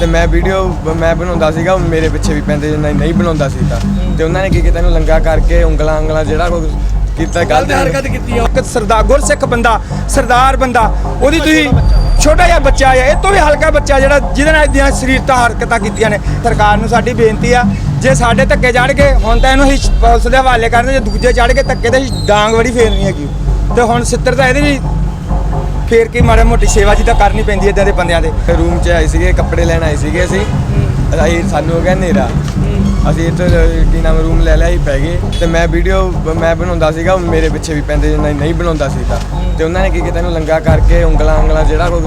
ਤੇ ਮੈਂ ਵੀਡੀਓ ਮੈਂ ਬਣਾਉਂਦਾ ਸੀਗਾ ਉਹ ਮੇਰੇ ਪਿੱਛੇ ਵੀ ਪੈਂਦੇ ਨਹੀਂ ਨਹੀਂ ਬਣਾਉਂਦਾ ਸੀ ਤਾਂ। ਤੇ ਉਹਨਾਂ ਨੇ ਕੀ ਕੀਤਾ ਇਹਨੂੰ ਲੰਗਾ ਕਰਕੇ ਉਂਗਲਾਂ ਉਂਗਲਾਂ ਜਿਹੜਾ ਕੁਝ ਕੀਤਾ ਗਲਤ ਹਰਕਤ ਕੀਤੀ। ਆ। ਇੱਕ ਸਰਦਾਰ ਗੁਰਸਿੱਖ ਬੰਦਾ ਸਰਦਾਰ ਬੰਦਾ ਉਹਦੀ ਤੁਸੀਂ ਛੋਟਾ ਜਿਹਾ ਬੱਚਾ ਆ ਇਹ ਤੋਂ ਵੀ ਹਲਕਾ ਬੱਚਾ ਜਿਹੜਾ ਜਿਹਦੇ ਨਾਲ ਇਦਾਂ ਸਰੀਰਤਾ ਹਰਕਤਾਂ ਕੀਤੀਆਂ ਨੇ। ਸਰਕਾਰ ਨੂੰ ਸਾਡੀ ਬੇਨਤੀ ਆ ਜੇ ਸਾਡੇ ਧੱਕੇ ਚੜ ਗਏ ਹੁਣ ਤਾਂ ਇਹਨੂੰ ਅਸੀਂ ਪੁਲਿਸ ਦੇ ਹਵਾਲੇ ਕਰਦੇ ਜੇ ਦੂਜੇ ਚੜ ਕੇ ਧੱਕੇ ਤੇ ਡਾਂਗ ਵੜੀ ਫੇਰਨੀ ਹੈਗੀ। ਤੇ ਹੁਣ ਸਿੱਤਰ ਤਾਂ ਇਹਦੀ ਵੀ ਫੇਰ ਕੇ ਮਾੜਾ ਮੋਟੀ ਸੇਵਾ ਜੀ ਤਾਂ ਕਰਨੀ ਪੈਂਦੀ ਇਦਾਂ ਦੇ ਬੰਦਿਆਂ ਦੇ। ਰੂਮ 'ਚ ਆਏ ਸੀਗੇ ਕੱਪੜੇ ਲੈਣ ਆਏ ਸੀਗੇ ਅਸੀਂ। ਅਸੀਂ ਸਾਨੂੰ ਹੋ ਗਿਆ ਹਨੇਰਾ। ਅਸੀਂ ਇੱਥੇ ਕੀ ਨਾਮ ਰੂਮ ਲੈ ਲਿਆ ਅਸੀਂ ਪੈ ਗਏ। ਤੇ ਮੈਂ ਵੀਡੀਓ ਮੈਂ ਬਣਾਉਂਦਾ ਸੀਗਾ ਮੇਰੇ ਪਿੱਛੇ ਵੀ ਪੈਂਦੇ ਨਹੀਂ ਬਣਾਉਂਦਾ ਸੀ ਤਾਂ ਤੇ ਉਹਨਾਂ ਨੇ ਕੀ ਕੀਤਾ ਇਹਨੂੰ ਲੰਗਾ ਕਰਕੇ ਉਂਗਲਾਂ ਉਂਗਲਾਂ ਜਿਹੜਾ ਕੁਝ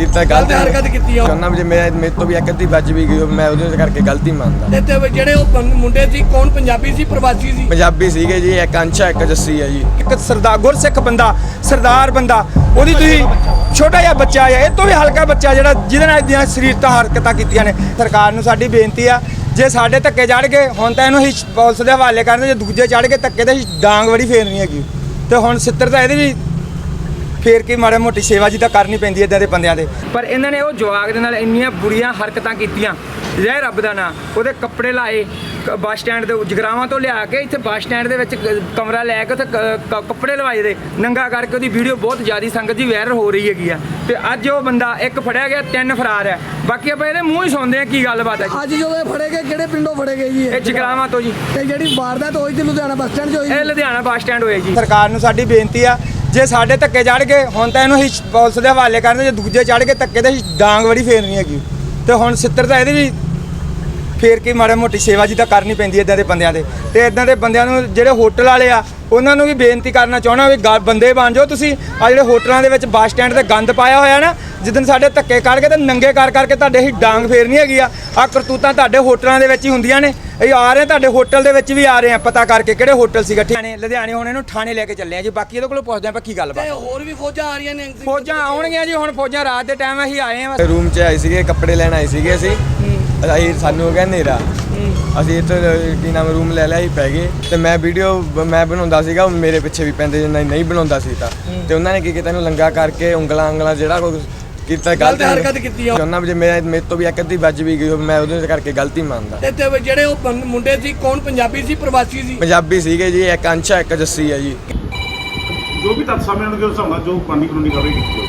ਕੀਤਾ ਗਲਤ ਹਰਕਤ ਕੀਤੀ। ਆ। ਉਹਨਾਂ ਵਿੱਚ ਮੇਰੇ ਮੇਰੇ ਤੋਂ ਵੀ ਇੱਕ ਅੱਧੀ ਵੱਜ ਵੀ ਗਈ ਮੈਂ ਉਹਦੇ ਕਰਕੇ ਗਲਤੀ ਮੰਨਦਾ। ਤੇ ਤੇ ਜਿਹੜੇ ਉਹ ਬੰ- ਮੁੰਡੇ ਸੀ ਕੌਣ? ਪੰਜਾਬੀ ਸੀ ਪ੍ਰਵਾਸੀ ਸੀ? ਪੰਜਾਬੀ ਸੀਗੇ ਜੀ ਇੱਕ ਅੰਸ਼ਾ ਇੱਕ ਜੱਸੀ ਹੈ ਜੀ। ਇੱਕ ਸਰਦਾਰ ਗੁਰਸਿੱਖ ਬੰਦਾ ਸਰਦਾਰ ਬੰਦਾ ਉਹਦੀ ਤੁਸੀਂ ਛੋਟਾ ਜਿਹਾ ਬੱਚਾ ਆ ਇਹ ਤੋਂ ਵੀ ਹਲਕਾ ਬੱਚਾ ਜਿਹੜਾ ਜਿਹਦੇ ਨਾਲ ਇਦਾਂ ਸਰੀਰਤਾ ਹਰਕਤਾਂ ਕੀਤੀਆਂ ਨੇ। ਸਰਕਾਰ ਨੂੰ ਸਾਡੀ ਬੇਨਤੀ ਆ ਜੇ ਸਾਡੇ ਧੱਕੇ ਚੜ ਗਏ ਹੁਣ ਤਾਂ ਇਹਨੂੰ ਅਸੀਂ ਪੁਲਿਸ ਦੇ ਹਵਾਲੇ ਕਰਦੇ ਜੇ ਦੂਜੇ ਚੜ ਕੇ ਧੱਕੇ ਤੇ ਅਸੀਂ ਡਾਂਗ ਵੜੀ ਫੇਰਨੀ ਹੈਗੀ। ਤੇ ਹੁਣ ਸਿੱਤਰ ਤਾਂ ਇਹਦੀ ਵੀ ਫੇਰ ਕੇ ਮਾੜਾ ਮੋਟੀ ਸੇਵਾ ਜੀ ਤਾਂ ਕਰਨੀ ਪੈਂਦੀ ਇਦਾਂ ਦੇ ਬੰਦਿਆਂ ਦੇ। ਪਰ ਇਹਨਾਂ ਨੇ ਉਹ ਜਵਾਗ ਦੇ ਨਾਲ ਇੰਨੀਆਂ ਬੁਰੀਆਂ ਹਰਕਤਾਂ ਕੀਤੀਆਂ। ਜੈ ਰੱਬ ਦਾ ਨਾਂ ਉਹਦੇ ਕੱਪੜੇ ਲਾਏ ਬੱਸ ਸਟੈਂਡ ਦੇ ਜਗਰਾਵਾਂ ਤੋਂ ਲਿਆ ਕੇ ਇੱਥੇ ਬੱਸ ਸਟੈਂਡ ਦੇ ਵਿੱਚ ਕਮਰਾ ਲੈ ਕੇ ਉੱਥੇ ਕੱਪੜੇ ਲਵਾਏ ਦੇ। ਨੰਗਾ ਕਰਕੇ ਉਹਦੀ ਵੀਡੀਓ ਬਹੁਤ ਜ਼ਿਆਦਾ ਸੰਗਤ ਦੀ ਵਾਇਰਲ ਹੋ ਰਹੀ ਹੈਗੀ ਆ। ਤੇ ਅੱਜ ਉਹ ਬੰਦਾ ਇੱਕ ਫੜਿਆ ਗਿਆ ਤਿੰਨ ਫਰਾਰ ਹੈ। ਬਾਕੀ ਆਪਾਂ ਇਹਦੇ ਮੂੰਹ ਹੀ ਸੁਣਦੇ ਆ ਕੀ ਗੱਲਬਾਤ ਹੈ ਅੱਜ ਜਦੋਂ ਇਹ ਫੜੇ ਗਏ ਕਿਹੜੇ ਪਿੰਡੋਂ ਫੜੇ ਗਏ ਜੀ ਇਹ? ਜਗਰਾਵਾਂ ਤੋਂ ਜੀ। ਤੇ ਜਿਹੜੀ ਵਾਰਦਾਤ ਹੋਈ ਸੀ ਲੁਧਿਆਣਾ ਬੱਸ ਸਟੈਂਡ 'ਚ ਹੋਈ ਇਹ ਲੁਧਿਆਣਾ ਬੱਸ ਸਟੈਂਡ ਹੋਇਆ ਜੀ। ਸਰਕਾਰ ਨੂੰ ਸਾਡੀ ਬੇਨਤੀ ਆ ਜੇ ਸਾਡੇ ਧੱਕੇ ਚੜ ਗਏ, ਹੁਣ ਤਾਂ ਇਹਨੂੰ ਅਸੀਂ ਪੁਲਿਸ ਦੇ ਹਵਾਲੇ ਕਰਦੇ ਜੇ ਦੂਜੇ ਚੜ ਕੇ ਧੱਕੇ ਤੇ ਅਸੀਂ ਡਾਂਗ ਵੜੀ ਫੇਰਨੀ ਹੈਗੀ। ਤੇ ਹੁਣ ਸਿੱਤਰ ਤਾਂ ਇਹਦੇ ਵੀ ਫੇਰ ਕੇ ਮਾੜਾ ਮੋਟੀ ਸੇਵਾ ਜੀ ਤਾਂ ਕਰਨੀ ਪੈਂਦੀ ਇਦਾਂ ਦੇ ਬੰਦਿਆਂ ਦੇ। ਤੇ ਇਦਾਂ ਦੇ ਬੰਦਿਆਂ ਨੂੰ ਜਿਹੜੇ ਹੋਟਲ ਵਾਲੇ ਆ, ਉਹਨਾਂ ਨੂੰ ਵੀ ਬੇਨਤੀ ਕਰਨਾ ਚਾਹਣਾ ਵੀ ਗ- ਬੰਦੇ ਬਣ ਜਾਓ ਤੁਸੀਂ। ਆ ਜਿਹੜੇ ਹੋਟਲਾਂ ਦੇ ਵਿੱਚ ਬੱਸ ਸਟੈਂਡ ਤੇ ਗੰਦ ਪਾਇਆ ਹੋਇਆ ਨਾ ਜਿੱਦਨ ਸਾਡੇ ਧੱਕੇ ਕਰਕੇ ਤੇ ਨੰਗੇ ਕਰ ਕਰਕੇ ਤੁਹਾਡੇ ਹੀ ਡਾਂਗ ਫੇਰਨੀ ਹੈਗੀ ਆ। ਆ ਕਰਤੂਤਾਂ ਤੁਹਾਡੇ ਹੋਟਲਾਂ ਦੇ ਵਿੱਚ ਹੀ ਹੁੰਦੀਆਂ ਨੇ। ਅਸੀਂ ਆ ਰਹੇ ਹਾਂ ਤੁਹਾਡੇ ਹੋਟਲ ਦੇ ਵਿੱਚ ਵੀ ਆ ਰਹੇ ਆ ਪਤਾ ਕਰਕੇ ਕਿਹੜੇ ਹੋਟਲ ਸੀਗਾ। ਠਾਣੇ ਲੁਧਿਆਣੇ ਹੁਣ ਇਹਨੂੰ ਥਾਣੇ ਲੈ ਕੇ ਚੱਲੇ ਆ ਜੀ। ਬਾਕੀ ਇਹਦੇ ਕੋਲੋਂ ਪੁੱਛਦੇ ਆ ਆਪਾਂ ਕੀ ਤੇ ਗੱਲਬਾਤ ਹੋਰ ਵੀ ਫੌਜਾਂ ਆ ਰਹੀਆਂ ਨੇ। ਫੌਜਾਂ ਆਉਣਗੀਆਂ ਜੀ ਹੁਣ। ਫੌਜਾਂ ਰਾਤ ਦੇ ਟਾਈਮ ਅਸੀਂ ਆਏ ਆ ਰੂਮ 'ਚ ਆਏ ਸੀਗੇ ਕੱਪੜੇ ਲੈਣ ਆਏ ਸੀਗੇ ਅਸੀਂ। ਅਸੀਂ ਸਾਨੂੰ ਹੋ ਗਿਆ ਹਨੇਰਾ। ਅਸੀਂ ਇੱਥੇ ਕੀ ਨਾਮ ਰੂਮ ਲੈ ਲਿਆ ਅਸੀਂ ਪੈ ਗਏ। ਤੇ ਮੈਂ ਵੀਡੀਓ ਮੈਂ ਬਣਾਉਂਦਾ ਸੀਗਾ ਮੇਰੇ ਪਿੱਛੇ ਵੀ ਪੈਂਦੇ ਨਹੀਂ ਨਹੀਂ ਬਣਾਉਂਦਾ ਸੀ ਤਾਂ। ਤੇ ਉਹਨਾਂ ਨੇ ਕੀ ਕੀਤਾ? ਇਹਨੂੰ ਲੰਗਾ ਕਰਕੇ ਉਂਗਲਾਂ ਉਂਗਲਾਂ ਜਿਹੜਾ ਕੁਝ ਕੀਤਾ ਗਲਤ ਹਰਕਤ ਕੀਤੀ ਆ। ਉਹਨਾਂ ਵਿੱਚ ਮੇਰੇ ਮੇਰੇ ਤੋਂ ਵੀ ਇੱਕ ਅੱਧੀ ਵੱਜ ਵੀ ਗਈ ਮੈਂ ਉਹਦੇ ਕਰਕੇ ਗਲਤੀ ਮੰਨਦਾ। ਤੇ ਤੇ ਜਿਹੜੇ ਉਹ ਬੰ- ਮੁੰਡੇ ਸੀ ਕੌਣ? ਪੰਜਾਬੀ ਸੀ ਪ੍ਰਵਾਸੀ ਸੀ? ਪੰਜਾਬੀ ਸੀਗੇ ਜੀ ਇੱਕ ਅੰਸ਼ਾ ਇੱਕ ਜੱਸੀ ਹੈ ਜੀ। ਜੋ ਵੀ ਤੱਥ ਸਾਹਮਣੇ ਆਉਣਗੇ ਉਸ ਹਿਸਾਬ ਨਾਲ ਜੋ ਕਾਨੂੰਨੀ ਕਾਨੂੰਨੀ ਕਾਰਵਾਈ ਕੀਤੀ ਜਾਊਗੀ